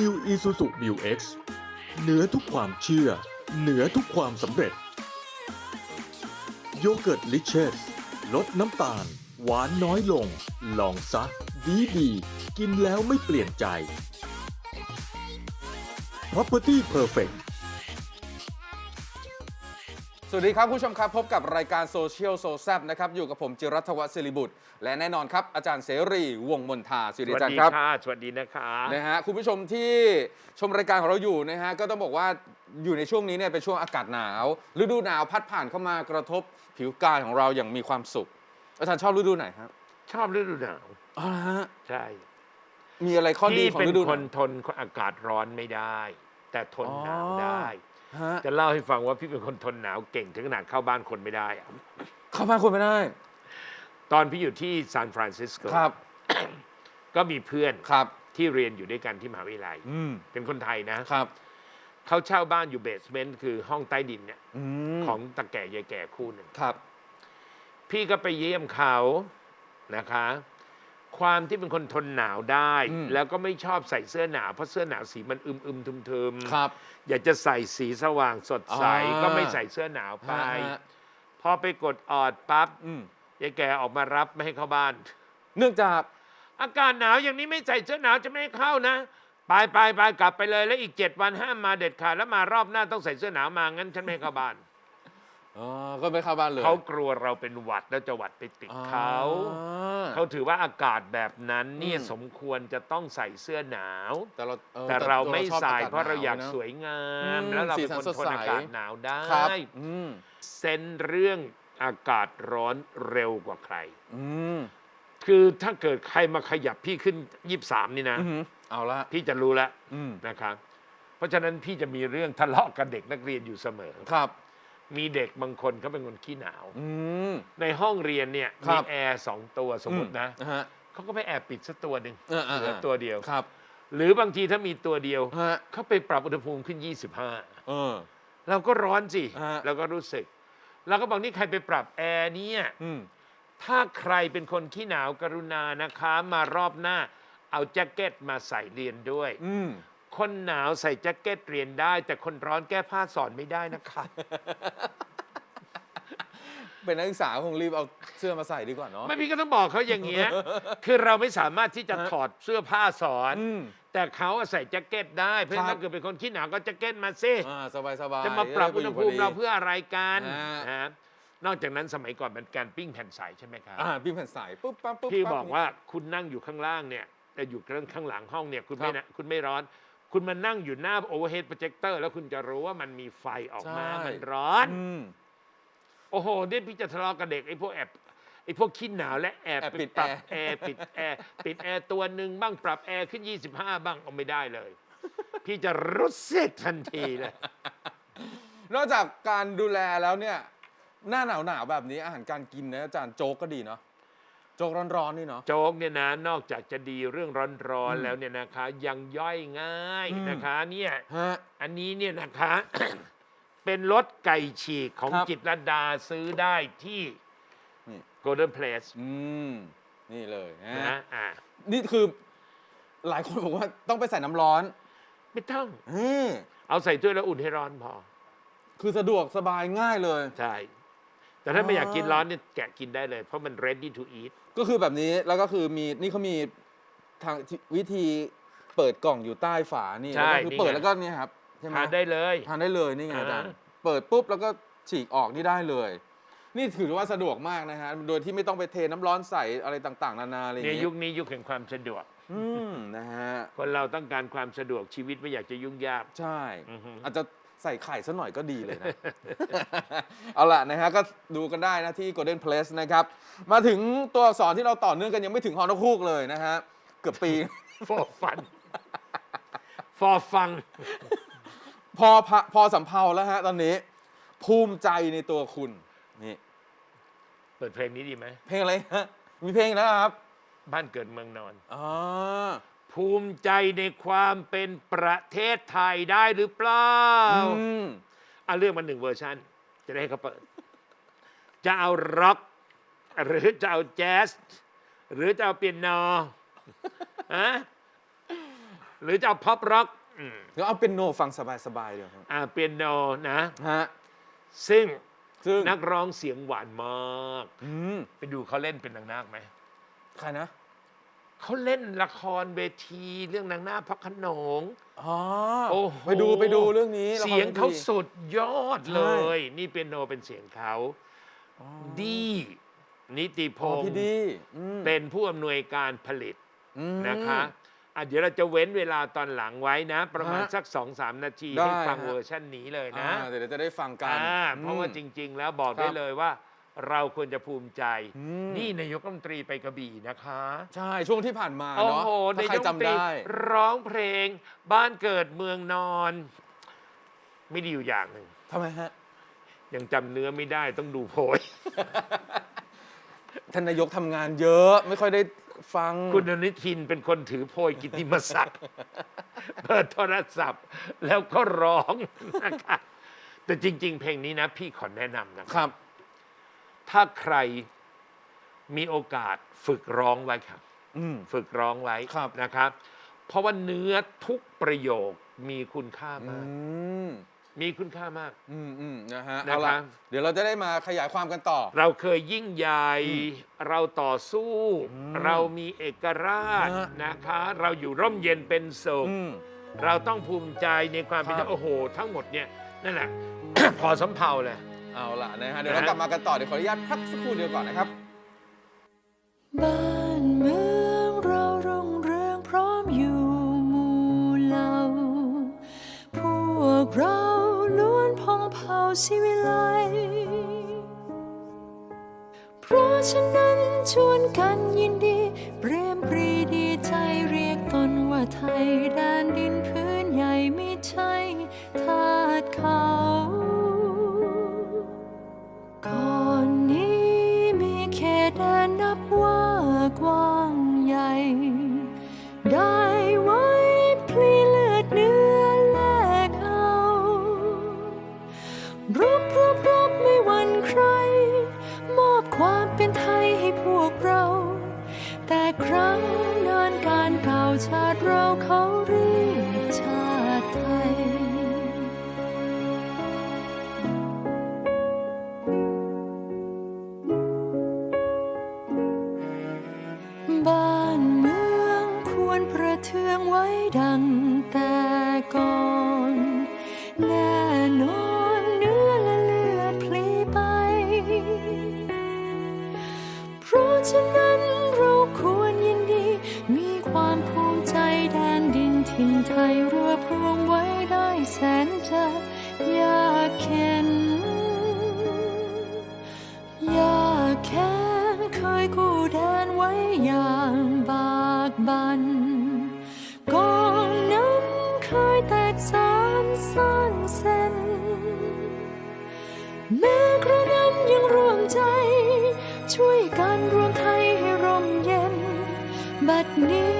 New Isuzu Mu X เหนือทุกความเชื่อ เหนือทุกความสำเร็จ โยเกิร์ตลิเชสลดน้ำตาล หวานน้อยลง ลองซะดีดีกินแล้วไม่เปลี่ยนใจ Property Perfect สวัสดีครับคุณผู้ชมครับ พบกับรายการโซเชียลโซแซบนะครับ อยู่กับผมจิรัตวัฒน์ศิริบุตร และแน่นอนครับ อาจารย์เสรีวงศ์มนทาสวัสสดีวัอาสจารดีย์ครับค่ะสวัสดีนะคะนะฮะคุณผู้ชมที่ชมรายการของเราอยู่นะฮะก็ต้องบอกว่าอยู่ในช่วงนี้เนี่ยเป็นช่วงอากาศหนาว ฤดูหนาวพัดผ่านเข้ามากระทบผิวกายของเราอย่างมีความสุข อาจารย์ชอบฤดูไหนครับชอบฤดูหนาวอ๋อฮะใช่มีอะไรข้อดีพี่ของเป็นฤดูหคนนาวทนอากาศร้อนไม่ได้ แต่ทนอ๋อหนาวได้ ฮะจะเล่าให้ฟังว่าพี่เป็นคนทนหนาวเก่งถึงขนาดเข้าบ้านคนไม่ได้อะเข้าบ้านคนไม่ได้ ตอนพี่อยู่ที่ซานฟรานซิสโกครับ ก็มีเพื่อนครับ ที่เรียนอยู่ด้วยกันที่มหาวิทยาลัย อืมเป็นคนไทยนะ ครับ เขาเช่าบ้านอยู่เบสเมนต์คือห้องใต้ดินเนี่ยอืมของตาแก่ยายแก่คู่หนึ่ง ครับ พี่ก็ไปเยี่ยมเขานะคะ ความที่เป็นคนทนหนาวได้อืมแล้วก็ไม่ชอบใส่เสื้อหนาวเพราะเสื้อหนาวสีมันอึมอึมทึมทึมๆครับ อยากจะใส่สีสว่างสดใสอ่าก็ไม่ใส่เสื้อหนาวไป ฮะฮะ พอไปกดออดปั๊บอืมยายแกออกมารับไม่ให้เข้าบ้าน เนื่องจาก อากาศหนาวอย่างนี้ไม่ใส่เสื้อหนาวจะไม่ให้เข้านะ ไปไปไปกลับไปเลยแล้วอีกเจ็ดวันห้ามมาเด็ดขาดแล้วมารอบหน้าต้องใส่เสื้อหนาวมางั้นฉันไม่ให้เข้าบ้าน อ๋อก็ไม่เข้าบ้านเลย เขากลัวเราเป็นหวัดแล้วจะหวัดไปติดเขาอ่าเขาถือว่าอากาศแบบนั้นเนี่ยอืม สมควรจะต้องใส่เสื้อหนาว แต่เราออแต่เราไม่ชอบใส่อกศเพราะเราอยากหนวนะ สวยงาม อืมแล้วเราเป็นสีสันคนสดทนใส อากาศหนาวได้ครับอืมเซนเรื่องอากาศร้อนเร็วกว่าใคร อืมคือถ้าเกิดใครมาขยับพี่ขึ้นยี่สามนี่นะ อือหือเอาละพี่จะรู้แล้วอืมนะครับเพราะฉะนั้นพี่จะมีเรื่องทะเลาะกับเด็กนักเรียนอยู่เสมอ ครับ มีเด็กบางคนเขาเป็นคนขี้หนาว อืม ในห้องเรียนเนี่ยครัมีบ แอร์สองตัวสมมตินะอืฮะ เขาก็ไปแอบปิดสักตัวหนึ่งเออเออเหลือเออตัวเดียว ครับหรือบางทีถ้ามีตัวเดียวฮะเขาไปปรับอุณหภูมิขึ้น 25 เออ เราก็ร้อนสิฮะ เราก็รู้สึกเราก็บอกนี่ใครไปปรับแอร์เนี่ยอืมถ้าใครเป็นคนขี้หนาวกรุณานะคะ มารอบหน้า เอาแจ็คเก็ตมาใส่เรียนด้วย อืม คนหนาวใส่แจ็คเก็ตเรียนได้ แต่คนร้อนแก้ผ้าสอนไม่ได้นะคะ เป็นนักศึกษาคงรีบเอาเสื้อมาใส่ดีกว่าเนาะ ไม่พี่ก็ต้องบอกเขาอย่างเงี้ย คือเราไม่สามารถที่จะถอดเสื้อผ้าสอน อืมแต่เขาอะใส่แจ็คเก็ตได้ เพราะฉะครันั้บนถ้าเกิดเป็นคนขี้หนาวก็แจ็คเก็ตมาซิอ่าสบายสบายจะมาปรับอุณหภูมิเราเพื่ออะไรกันอ่านนะนอกจากนั้นสมัยก่อนเป็นการปิ้งแผ่นใสใช่ไหมครับ อ่าพี่แผ่นใสปุ๊บปั๊บปุ๊บพี่ปั๊ บอกว่าคุณนั่งอยู่ข้างล่างเนี่ยแต่อยู่ข้างข้างหลังห้องเนี่ยคุณไม่นะคุณไม่ร้อน คุณมานั่งอยู่หน้าโอเวอร์เฮดโปรเจคเตอร์แล้วคุณจะรู้ว่ามันมีไฟออกมา ใช่ มันร้อน อืม โอ้โหเนี่ยพี่จะทะเลาะกับเด็กไอ้พวกแอบไอ้พวกขี้หนาวและแอบแอบปิดปรับแอร์แอร์ปิดแอร์ปิดแอร์ตัวหนึ่งบ้างปรับแอร์ขึ้น 25 บ้างเอาไม่ได้เลย พี่จะรู้สึกทันทีเลย นอกจากการดูแลแล้วเนี่ย หน้าหนาวหนาวๆแบบนี้อาหารการกินนะอาจารย์โจ๊กก็ดีเนาะ โจ๊กร้อนๆนี่เนาะ โจ๊กเนี่ยนะนอกจากจะดีเรื่องร้อนอืมๆแล้วเนี่ยนะคะ ยังย่อยง่ายอืม นะคะเนี่ยฮะ อันนี้เนี่ยนะคะ เป็นรสไก่ฉีกของครับจิตรลดาซื้อได้ที่ นี่ Golden Place อืม นี่เลยนะนะอ่านี่คือ หลายคนบอกว่าต้องไปใส่น้ำร้อนไม่ต้องอืมเอาใส่ถ้วยแล้วอุ่นให้ร้อนพอ คือสะดวกสบายง่ายเลย ใช่ แต่ถ้าไม่อยากกินอ๋อร้อนเนี่ยแกะกินได้เลย เพราะมัน ready to eat ก็คือแบบนี้แล้วก็คือมีนี่เขามีทางวิธีเปิดกล่องอยู่ใต้ฝานี่ใช่แล้วก็คือนี่เปิดไงแล้วก็เนี่ยครับใช่ไหมทานได้เลย ทานได้เลยนี่ไงอ่าอาจารย์เปิดปุ๊บแล้วก็ฉีกออกนี่ได้เลย นี่ถือว่าสะดวกมากนะฮะโดยที่ไม่ต้องไปเทน้ำร้อนใส่อะไรต่าง ๆ นานาอะไรอย่างในเงี้ยุคนี้ยุคแห่งความสะดวก อืมนะฮะคนเราต้องการความสะดวกชีวิตไม่อยากจะยุ่งยาก ใช่ อือฮึ อาจจะ ใส่ไข่ซะหน่อยก็ดีเลยนะ เอาล่ะนะฮะก็ดูกันได้นะที่ Golden Place นะครับ มาถึงตัวอักษรที่เราต่อเนื่องกันยังไม่ถึงฮอนคูกเลยนะฮะ เกือบปี ฟอฟัน ฟอฟัง พอพะพอสำเพาแล้วฮะตอนนี้ ภูมิใจในตัวคุณนี่เปิดเพลงนี้ดีไหมเพลงอะไรฮะมีเพลงแล้วครับ บ้านเกิดเมืองนอน อ๋อ ภูมิใจในความเป็นประเทศไทยได้หรือเปล่าอืมเอาเรื่องมาหนึ่งเวอร์ชันจะได้ให้เขาเปิด จะเอาร็อก หรือจะเอาแจ๊สหรือจะเอาเปียโนฮะหรือจะเอาพ็อปร็อกอืมเดี๋ยวเอาเป็นโนฟังสบายๆเดี๋ยวครับอ่าเปียโนนะ ฮะซึ่งซึ่งนักร้องเสียงหวานมาก อืมไปดูเขาเล่นเป็นนางนาคไหมใครนะ เขาเล่นละครเวทีเรื่องนางนาคพระโขนง อ๋อโอ้โห ไปดูไปดูเรื่องนี้ละครเสียงเขาวทีสุดยอดเลใช่ยนี่เป็นโนเป็นเสียงเขาอ๋อดีนิติพอ๋องพี่ศ์ดีอืมเป็นผู้อำนวยการผลิตอืม นะคะอะเดี๋ยวเราจะเว้นเวลาตอนหลังไว้นะ ประมาณฮะสักสองสามนาทีได้ให้ฟังฮะ เวอร์ชันนี้เลยนะอ่าเดี๋ยวจะได้ฟังกันอ่าเพราะว่าจอืมริง ๆ แล้วบอกครับได้เลยว่า เราควรจะภูมิใจ อืม นี่นายกรัฐมนตรีไปกระบี่นะคะใช่ช่วงที่ผ่านมาโอ้เนาะโหถ้าใครนายกรัฐจำมนตรีได้ ร้องเพลง บ้านเกิดเมืองนอน ไม่ดีอยู่อย่างหนึ่ง ทำไมฮะ ยังจำเนื้อไม่ได้ต้องดูโพย ท่านนายกทำงานเยอะไม่ค่อยได้ฟัง คุณอนุทินเป็นคนถือโพยกิตติมศักดิ์ เปิดโทรศัพท์ แล้วก็ร้องนะคะแต่จริง ๆ เพลงนี้นะ พี่ขอแนะนำนะครับ ถ้าใครมีโอกาสฝึกร้องไว้ครับ อืม ฝึกร้องไว้ครับ นะครับ เพราะว่าเนื้อทุกประโยคมีคุณค่าอืมากมมีคุณค่ามาก อืมอืมนะฮะนะเอาครัละบเดี๋ยวเราจะได้มาขยายความกันต่อ เราเคยยิ่งใหญ่เราต่อสู้อืมเรามีเอกราชฮะ นะคะ เราอยู่ร่มเย็นเป็นสุข อืม เราต้องภูมิใจในความเป็นครับโอ้โห ทั้งหมดเนี่ยนั่นแหละ พอสำเพาเลย เอาละนะฮะเดี๋ยวเรานะกลับมากันต่อเดี๋ยวขออนุญาตพักสักครู่เดียวก่อนนะครับ บ้านเมืองเรารุ่งเรืองพร้อมอยู่หมู่เหล่า พวกเราล้วนพองเผ่าศิวิไลเพราะฉะนั้นชวนกันยินดีเปรมปรี แต่ครั้งนานการเก่าชาติเราเขาเรียก กันกองน้ำเคยแตกสานสร้างเส้นแม้กระนั้นยังรวมใจ ช่วยกันรวมไทยให้ร่มเย็น บัดนี้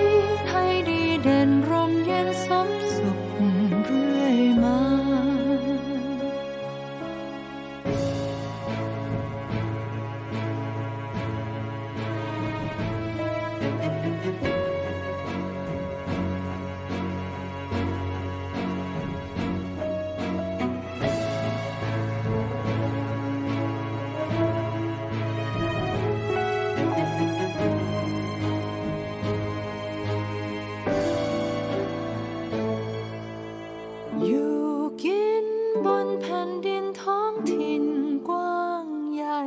แผ่นดินท้องถิ่นกว้างใหญ่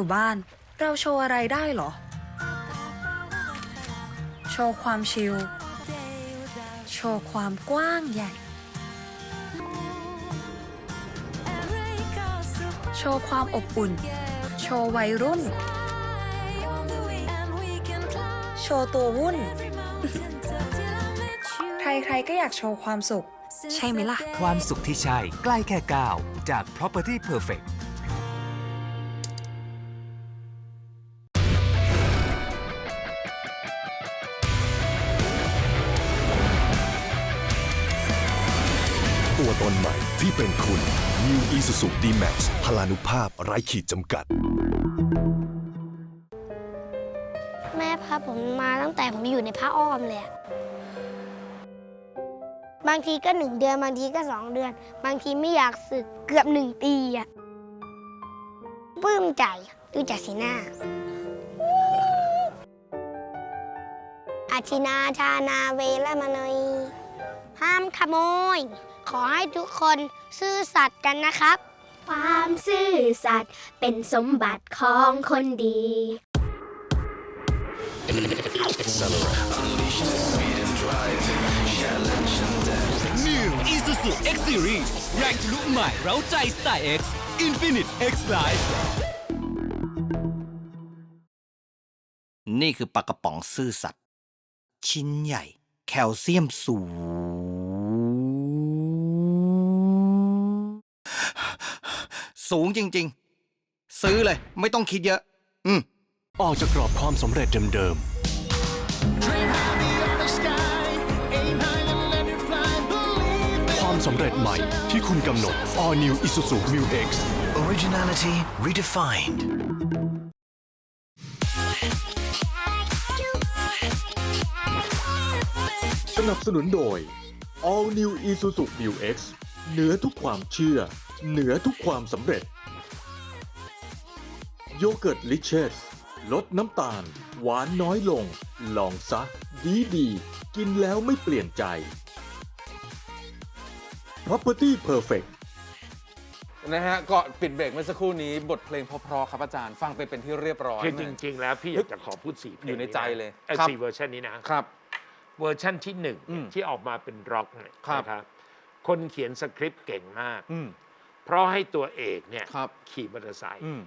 อยู่บ้าน เราโชว์อะไรได้เหรอ โชว์ความชิล โชว์ความกว้างใหญ่ โชว์ความอบอุ่น โชว์วัยรุ่น โชว์ตัววุ่น ใครๆก็อยากโชว์ความสุข ใช่ไหมล่ะ ความสุขที่ใช่ ใกล้แค่ก้าวจาก Property Perfect ที่เป็นคุณ New Isuzu D-Max พลานุภาพไร้ขีดจำกัด แม่พาผมมาตั้งแต่ผมอยู่ในผ้าอ้อมเลยอะบางทีก็หนึ่งเดือน บางทีก็สองเดือน บางทีไม่อยากสึกเกือบหนึ่งปีอะปลื้มใจดูจากสีหน้า อาชินาชานาเวละมานยห้ามขโมย ขอให้ทุกคนซื่อสัตย์กันนะครับ ความซื่อสัตย์เป็นสมบัติของคนดี New Isuzu X Series แรงทะลุใหม่เร้าใจสไตล์ X Infinite X Life นี่คือปลากระป๋องซื่อสัตย์ชิ้นใหญ่ แคลเซียมสูง สูงจริง ๆ ซื้อเลย ไม่ต้องคิดเยอะ อืม ออกจากกรอบความสำเร็จเดิม ๆ ความสำเร็จใหม่ที่คุณกำหนด All New Isuzu Mu X Originality Redefined สนับสนุนโดย All New Isuzu Mu X เหนือทุกความเชื่อ เหนือทุกความสำเร็จ โยเกิร์ตลิเชสลดน้ำตาล หวานน้อยลง ลองซะ ดีดีๆกินแล้วไม่เปลี่ยนใจ Property Perfect นะฮะก็ปิดเบรกเมื่อสักครู่นี้บทเพลงเพราะๆครับอาจารย์ฟังไปเป็นที่เรียบร้อย คือจริง ๆ แล้วพี่อยากจะขอพูดสี่เพลงอยู่ในใจเลยไอ้ครับ สี่เวอร์ชันนี้นะครับ เวอร์ชันที่หนึ่งอืมที่ออกมาเป็นร็อกเนี่ยครับ นะครับคนเขียนสคริปต์เก่งมาก อืม เพราะให้ตัวเอกเนี่ยครับ ขี่มอเตอร์ไซค์อืม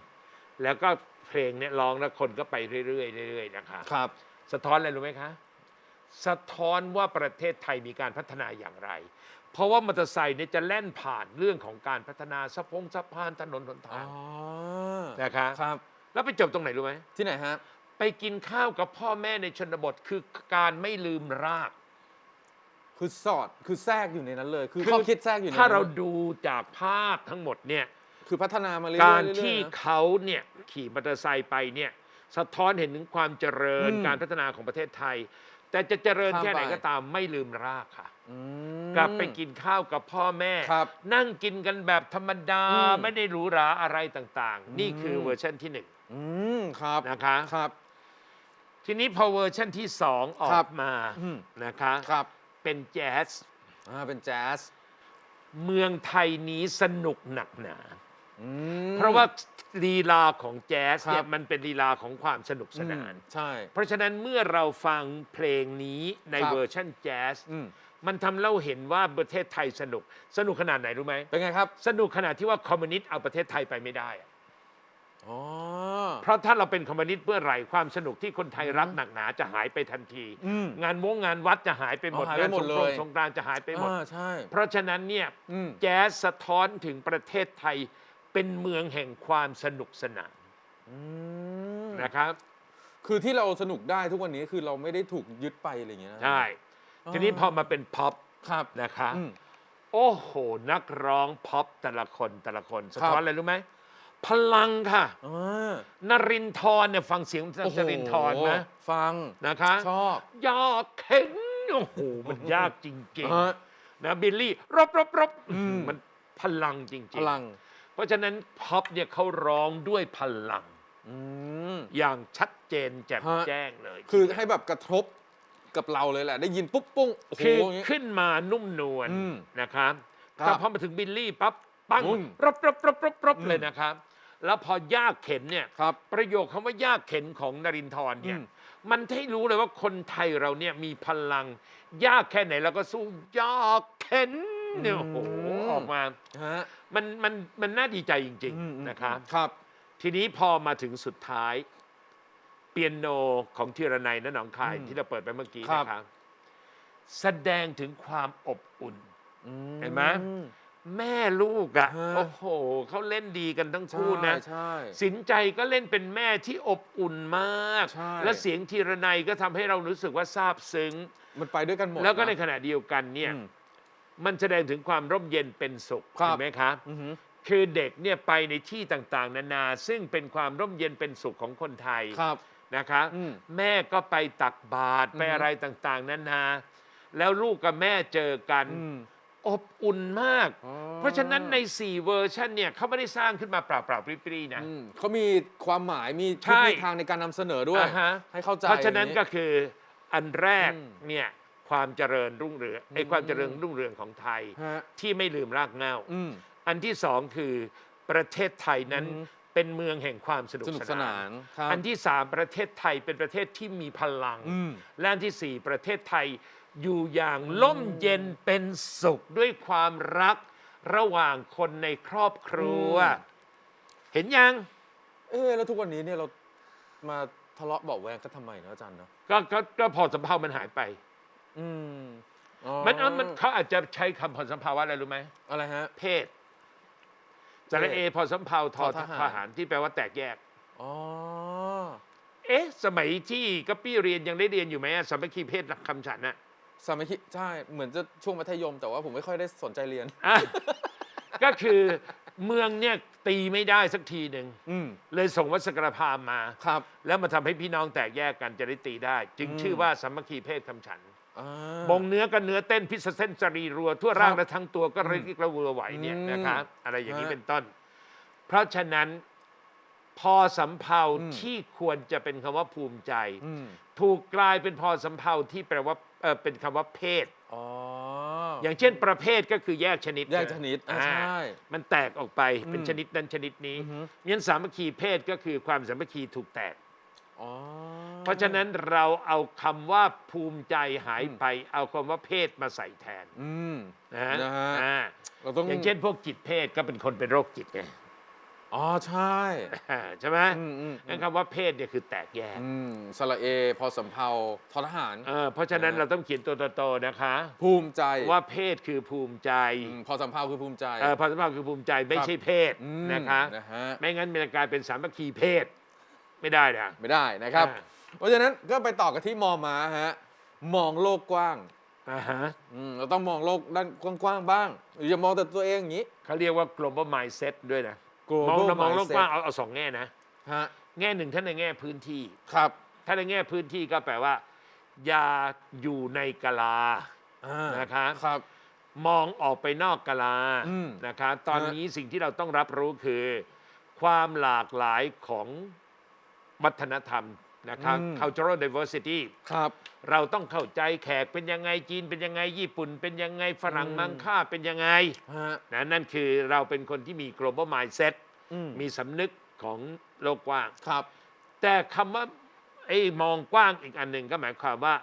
แล้วก็เพลงเนี่ยร้องแล้วคนก็ไปเรื่อยๆเรื่อยๆนะคะครับ สะท้อนอะไรรู้ไหมคะ สะท้อนว่าประเทศไทยมีการพัฒนาอย่างไร เพราะว่ามอเตอร์ไซค์เนี่ยจะแล่นผ่านเรื่องของการพัฒนาสะพงสะพานถนนหนอ๋อทางนะคะ ครับ แล้วไปจบตรงไหนรู้ไหมที่ไหนฮะ ไปกินข้าวกับพ่อแม่ในชนบทคือการไม่ลืมราก คือสอดคือแทรกอยู่ในนั้นเลย คือข้อคิดแทรกอยู่ในนั้นถ้าเราดูจากภาพทั้งหมดเนี่ยคือพัฒนามาเรื่อยๆการเรื่อยๆที่นะเขาเนี่ยขี่มอเตอร์ไซค์ไปเนี่ยสะท้อนเห็นถึงความเจริญอืมการพัฒนาของประเทศไทย แต่จะเจริญข้ามแค่ไหนไปก็ตามไม่ลืมรากค่ะอืมกลับไปกินข้าวกับพ่อแม่ครับนั่งกินกันแบบธรรมดาอืมไม่ได้หรูหราอะไรต่างอืมๆนี่คือเวอร์ชันที่หนึ่งอืมครับนะคะครับ ทีนี้พอเวอร์ชันที่สองออครักบมาอืมนะคะครับ เป็นแจ๊ส อ่าเป็นแจ๊สเมืองไทยนี้สนุกหนักหนา อืม เพราะว่าลีลาของแจ๊สเนี่ครัยบมันเป็นลีลาของความสนุกสนาน อืมใช่ เพราะฉะนั้นเมื่อเราฟังเพลงนี้ในครับ เวอร์ชันแจ๊สอืมมันทำเราเห็นว่าประเทศไทยสนุก สนุกขนาดไหนรู้ไหม เป็นไงครับ สนุกขนาดที่ว่าคอมมิวนิสต์เอาประเทศไทยไปไม่ได้อะอ๋อ เพราะถ้าเราเป็นคอมมิวนิสต์เมื่อไหร่ความสนุกที่คนไทยรักหนักหนาจะหายไปทันทีอืมงานวงงานวัดจะหายไปหมดอ๋อหายไปงานหมสดงเลกรานยต์สงกรานต์จะหายไปหมด อ่าใช่ เพราะฉะนั้นเนี่ยอืม แจ๊สสะท้อนถึงประเทศไทยเป็นเมืองแห่งความสนุกสนานอืมนะครับ คือที่เราสนุกได้ทุกวันนี้คือเราไม่ได้ถูกยึดไปอะไรอย่างเงี้ยนะใช่อ๋อทีนี้พอมาเป็นพ็อปครับนะคะ อืม โอ้โห นักร้องพ็อปแต่ละคนแต่ละคนสะท้อนครับ อะไรรู้ไหม พลังค่ะอ่านรินทร์เนี่ยฟังเสียงโอ้โหนรินทร์นะฟัง นะคะชอบยากเข็นโอ้โหมันยากจริงฮะ ๆนะบิลลี่รบรบรบอืม มันพลังจริงๆ พลัง เพราะฉะนั้นพ็อปเนี่ยเขาร้องด้วยพลัง อืม อย่างชัดเจนแจ่มฮะ แจ้งเลยคือให้แบบกระทบกับเราเลยแหละ ได้ยินปุ๊บปุ้งโอ้โหคืออย่างงี้ ขึ้นมานุ่มนวลอืมนะครับครับแต่พอมาถึงบิลลี่ปั๊บ ปังอืมรบรบรบรบรบอืมเลยนะครับ แล้วพอยากเข็นเนี่ยครับ ประโยคคำว่ายากเข็นของนรินทร์เนี่ยอืม มันให้รู้เลยว่าคนไทยเราเนี่ยมีพลัง ยากแค่ไหนเราก็สู้ยากเข็นเนี่ยโอ้โหออกมา ฮะมันมันมันน่าดีใจจริงอืมๆนะครับ ครับ ทีนี้พอมาถึงสุดท้าย เปียโนของธีรนัยและหนองคายอืมที่เราเปิดไปเมื่อกี้ครับ นะครับ แสดงถึงความอบอุ่น เห็นไหม แม่ลูกอะ่ะ ฮะ โอ้โหเขาเล่นดีกันทั้งคู่นะ ใช่ สินใจก็เล่นเป็นแม่ที่อบอุ่นมาก ใช่ และเสียงธีรนัยก็ทำให้เรารู้สึกว่าซาบซึ้ง มันไปด้วยกันหมดแล้วก็ในนะขณะเดียวกันเนี่ย อืม มันแสดงถึงความร่มเย็นเป็นสุขครับ เห็นไหมครับอือหือคือเด็กเนี่ยไปในที่ต่างๆ นานา ซึ่งเป็นความร่มเย็นเป็นสุขของคนไทยครับ นะคะ อืมแม่ก็ไปตักบาตรอือฮึไปอะไรต่างๆ นานา แล้วลูกกับแม่เจอกัน อืม อบอุ่นมาก อ๋อ เพราะฉะนั้นใน 4 เวอร์ชันเนี่ยเขาไม่ได้สร้างขึ้นมาเปล่าๆปรี้ๆนะ อืมเขามีความหมายมีใช่ทิศทางในการนำเสนอด้วย อ่าฮะ ให้เข้าใจเพราะฉะนั้นอย่ง ก็คืออันแรกอืมเนี่ยความเจริญรุ่งเรืองไอ้อืมความเจริญรุ่งเรืองของไทยฮะ ที่ไม่ลืมรากเหง้า อืม อันที่สองคือประเทศไทยนั้นอืม เป็นเมืองแห่งความสนุกสนุกสสนานานนครับ อันที่สามประเทศไทยเป็นประเทศที่มีพลัง อืมและอันที่สี่ประเทศไทย อยู่อย่างล่มเย็นเป็นสุขด้วยความรักระหว่างคนในครอบครัว เห็นยัง เอ๊ะแล้วทุกวันนี้เนี่ยเรามาทะเลาะเบาะแวงกันทำไมเนอะอาจารย์เนอะก็ก็ก็พอสัมภามันหายไป อืมอ๋อมันเอ้ามันเขาอาจจะใช้คำพอสัมภาว่าอะไรรู้ไหม อะไรฮะ เพศจระเอพอสัมภาทอทอทหารทหารที่แปลว่าแตกแยก อ๋อ เอ๊ะ สมัยที่กัปปี้เรียนยังได้เรียนอยู่ไหมอะสามัคคีเพศคำฉันน่ะ สามัคคีใช่เหมือนจะช่วงมัธยม แต่ว่าผมไม่ค่อยได้สนใจเรียน อะก็คือเมืองเนี่ยตีไม่ได้สักทีหนึ่งอืมเลยส่งวัสกรพามมา ครับแล้วมาทำให้พี่น้องแตกแยกกันจะได้ตีได้ จึงอืมชื่อว่าสามัคคีเพศคำฉัน อ่า บงเนื้อก็เนื้อเต้นพิษเส้นจรีรัว ทั่วร่างครับและทั้งตัวก็ระลิกระเวอไหวเนี่ยอืมนะครับอะไรอย่างนี้ฮะเป็นต้น เพราะฉะนั้น พอสำเภาอืมที่ควรจะเป็นคำว่าภูมิใจอืมถูกกลายเป็นพอสำเภาที่แปลว่าเออเป็นคำว่าเพศ อ๋อออย่างเช่นประเภทก็คือแยกชนิดแยกชนิดอ่าอ่าใช่ มันแตกออกไปเป็นอืมชนิดนั้นชนิดนี้อือฮึงั้นสามัคคีเพศก็คือความสามัคคีถูกแตก อ๋อ เพราะฉะนั้นเราเอาคำว่าภูมิใจหายอืมไป เอาคำว่าเพศมาใส่แทนอืม นะฮะนะฮะ อ่าเราต้อง อย่างเช่นพวกจิตเพศก็เป็นคนเป็นโรคจิตไง อ๋อใช่อ่าใช่ไหมอืมอืมงั้นคำว่าเพศเนี่ยคือแตกแยกอืมสระเอ พอสำเภาทอทหารเออเพราะฉะนั้นนะฮะเราต้องเขียนตัวโตๆนะคะ ภูมิใจว่าเพศคือภูมิใจอืมพอสำเภาคือภูมิใจเออพอสมภาพคือภูมิใจไม่ใช่เพศอืมนะคะนะฮะไม่งั้นมันจะกลายเป็นสามัคคีเพศ ไม่ได้นะไม่ได้นะครับอ่าเพราะฉะนั้นก็ไปต่อกันที่มอมาฮะมองโลกกว้างอ่าฮะอืมเราต้องมองโลกด้านกว้างๆบ้างอย่ามองแต่ตัวเองอย่างนี้เขาเรียกว่า global mindset ด้วยนะ global มองเรามองโลก mindset กว้างเอาเอาสองแง่นะ ฮะแง่หนึ่งท่านในแง่พื้นที่ ครับถ้าในแง่พื้นที่ก็แปลว่า อย่าอยู่ในกะลา อ่านะครับครับ มองออกไปนอกกะลาอืมนะครับตอนฮะ นี้สิ่งที่เราต้องรับรู้คือ ความหลากหลายของวัฒนธรรม นะครับ cultural diversity ครับ เราต้องเข้าใจแขกเป็นยังไงจีนเป็นยังไงญี่ปุ่น เป็นยังไงฝรั่งอืม มังค่าเป็นยังไงฮะนะนั่นคือเราเป็นคนที่มี global mindset อืมมีสำนึกของโลกกว้าง ครับ แต่คำว่าไอ้มองกว้างอีกอันหนึ่งก็หมายความว่า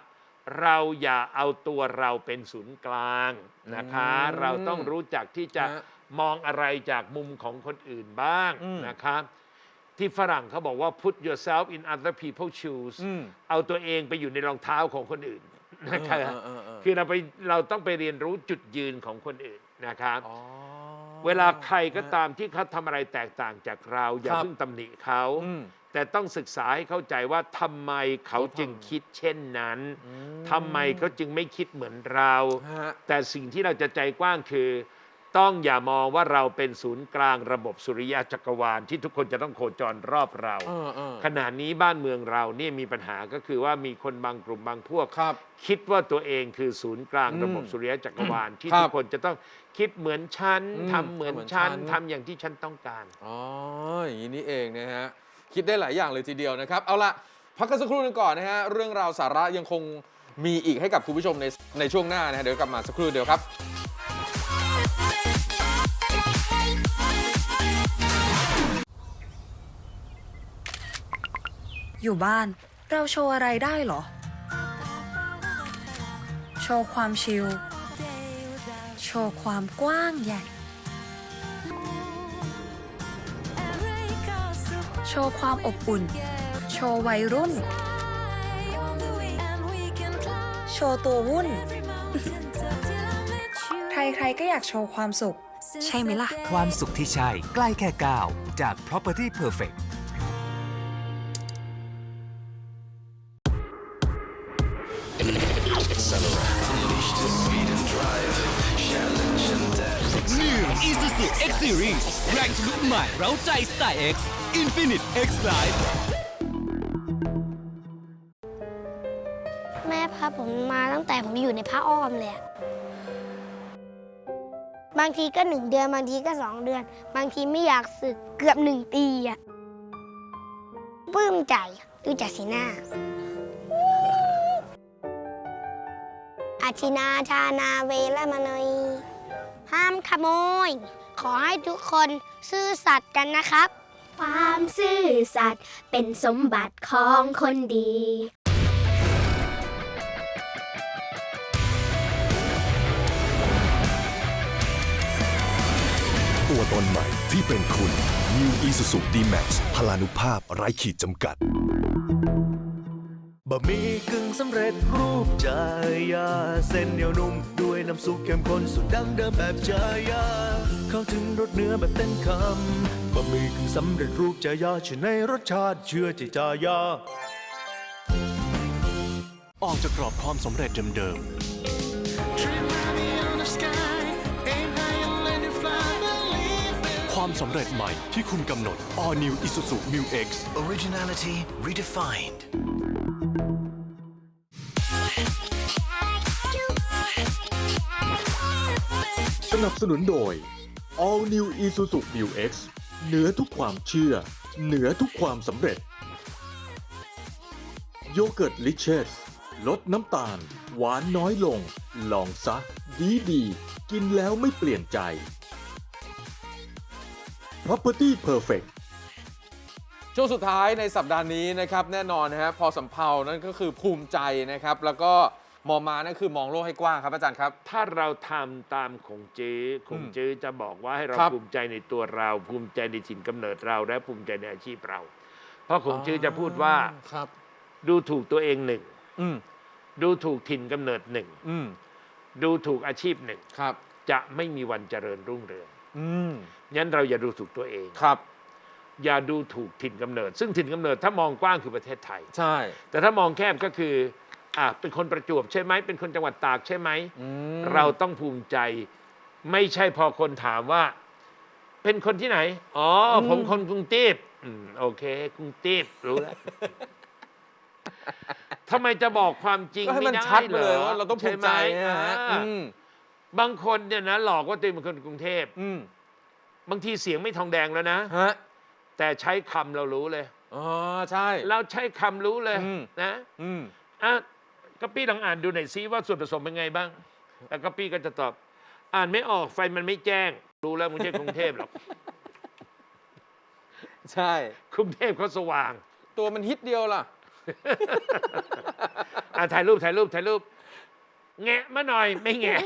เราอย่าเอาตัวเราเป็นศูนย์กลางนะคะ อืมเราต้องรู้จักที่จะฮะมองอะไรจากมุมของคนอื่นบ้างอืม นะครับ ที่ฝรั่งเขาบอกว่า put yourself in other people's shoes อืมเอาตัวเองไปอยู่ในรองเท้าของคนอื่นนะครับเออเออเออคือเราไปเราต้องไปเรียนรู้จุดยืนของคนอื่นนะครับอ๋อเวลาใครก็ตามที่เขาทำอะไรแตกต่างจากเรา อย่าครับเพิ่งตำหนิเขาอืมแต่ต้องศึกษาให้เข้าใจว่าทำไมเขาจึงคิดเช่นนั้นทำไมเขาจึงไม่คิดเหมือนเราฮะแต่สิ่งที่เราจะใจกว้างคือ ต้องอย่ามองว่าเราเป็นศูนย์กลางระบบสุริยะจักรวาลที่ทุกคนจะต้องโคจรรอบเรา เออเออ ขณะนี้บ้านเมืองเราเนี่ยมีปัญหาก็คือว่ามีคนบางกลุ่มบางพวกครับคิดว่าตัวเองคือศูนย์กลางอืมระบบสุริยะจักรวาลที่ครับทุกคนจะต้องคิดเหมือนฉันอืมทำเหมือนเหมือนฉันฉันทำอย่างที่ฉันต้องการ อ๋ออย่างนี้นี่เองนะฮะ คิดได้หลายอย่างเลยทีเดียวนะครับ เอาละพักกันสักครู่หนึงก่อนนะฮะ เรื่องราวสาระยังคงมีอีกให้กับคุณผู้ชมในในช่วงหน้านะฮะ เดี๋ยวกลับมาสักครู่เดียวครับ อยู่บ้าน เราโชว์อะไรได้เหรอ โชว์ความชิล โชว์ความกว้างใหญ่ โชว์ความอบอุ่น โชว์วัยรุ่น โชว์ตัววุ่น ใครๆก็อยากโชว์ความสุข ใช่ไหมล่ะ ความสุขที่ใช่ ใกล้แค่ก้าวจาก Property Perfect ว X Series แรงทะลุใหม่เร้าใจสไตล์ X Infinite X Life แม่พาผมมาตั้งแต่ผมอยู่ในผ้าอ้อมเลยอะบางทีก็หนึ่งเดือน บางทีก็สองเดือน บางทีไม่อยากสึกเกือบหนึ่งปีอะปลื้มใจดูจากสีหน้า อาชินาชานาเวรมณีห้ามขโมย ขอให้ทุกคนซื่อสัตย์กันนะครับ ความซื่อสัตย์เป็นสมบัติของคนดี ตัวตนใหม่ที่เป็นคุณ New Isuzu D-Max พลานุภาพไร้ขีดจำกัดบะหมี่กึ่งสำเร็จรูปจายา เส้นเหนียวนุ่ม ด้วยน้ำซุปเข้มข้นสุดดั้งเดิมแบบจายา เข้าถึงรสเนื้อแบบเต็มคำบะหมี่กึ่งสำเร็จรูปจายาชื่อในรสชาติเชื่อใจจายา ออกจากกรอบความสำเร็จเดิมๆ ความสำเร็จใหม่ที่คุณกำหนด All New Isuzu Mu X Originality redefined สนับสนุนโดย All New Isuzu Mu X เหนือทุกความเชื่อ เหนือทุกความสำเร็จ โยเกิร์ตลิเชสลดน้ำตาล หวานน้อยลง ลองซะ ดีดีกินแล้วไม่เปลี่ยนใจ Property Perfect ช่วงสุดท้ายในสัปดาห์นี้นะครับ แน่นอนนะฮะพอสำเพานั่นก็คือภูมิใจนะครับ แล้วก็ มอมานั่นคือมองโลกให้กว้างครับอาจารย์ครับ ถ้าเราทำตามคงจื้อคงจื้อจะบอกว่าให้เราครับภูมิใจในตัวเรา ภูมิใจในถิ่นกำเนิดเรา และภูมิใจในอาชีพเรา เพราะคงจื้อจะพูดว่าครับ ดูถูกตัวเองหนึ่ง อืมดูถูกถิ่นกำเนิดหนึ่ง อืมดูถูกอาชีพหนึ่ง ครับ จะไม่มีวันเจริญรุ่งเรืองอืมงั้นเราอย่าดูถูกตัวเอง ครับ อย่าดูถูกถิ่นกำเนิด ซึ่งถิ่นกำเนิดถ้ามองกว้างคือประเทศไทย ใช่ แต่ถ้ามองแคบก็คือ อะเป็นคนประจวบใช่ไหมเป็นคนจังหวัดตากใช่ไหมอืมเราต้องภูมิใจ ไม่ใช่พอคนถามว่า เป็นคนที่ไหน อ๋ออผมคนกรุงเทพอืมโอเคกรุงเทพรู้แล้วทำไมจะบอกความจริงก็ให้ไม่มันได้ชัดไปเหรเลยอว่าเราต้องภูมิใจช่ไหนะฮะอ่าอืมบางคนเนี่ยนะหลอกว่าตัวเองเป็นคนกรุงเทพอืมบางทีเสียงไม่ทองแดงแล้วนะ ฮะแต่ใช้คำเรารู้เลย อ๋อใช่ เราใช้คำรู้เลยอืม นะอืม อะ ก็ปี้ลองอ่านดูหน่อยซิว่าส่วนผสมเป็นไงบ้าง แล้วก็ปี้ก็จะตอบ อ่านไม่ออกไฟมันไม่แจ้ง รู้แล้วมึงใช่กรุงเทพหรอก ใช่ กรุงเทพเขาสว่าง ตัวมันฮิตเดียวล่ะ อะถ่ายรูปถ่ายรูปถ่ายรูป แงะมาหน่อยไม่แงะ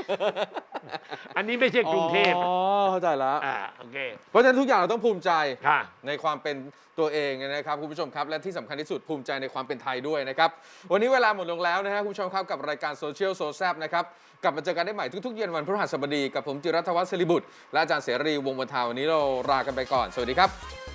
อันนี้ไม่ใช่กรุงเทพอ๋อเข้าใจแล้ว อ่าโอเคเพราะฉะนั้นทุกอย่างเราต้องภูมิใจค่ะ ในความเป็นตัวเองนะครับคุณผู้ชมครับและที่สำคัญที่สุดภูมิใจในความเป็นไทยด้วยนะครับ วันนี้เวลาหมดลงแล้วนะฮะคุณผู้ชมครับกับรายการโซเชียลโซแซบนะครับกลับมาเจอกันได้ใหม่ทุกๆเย็นวันพฤหัสบดีกับผมจิรัตวัฒน์ศิริบุตรและอาจารย์เสรีวงศ์บรรทาวันนี้เราลากันไปก่อนสวัสดีครับ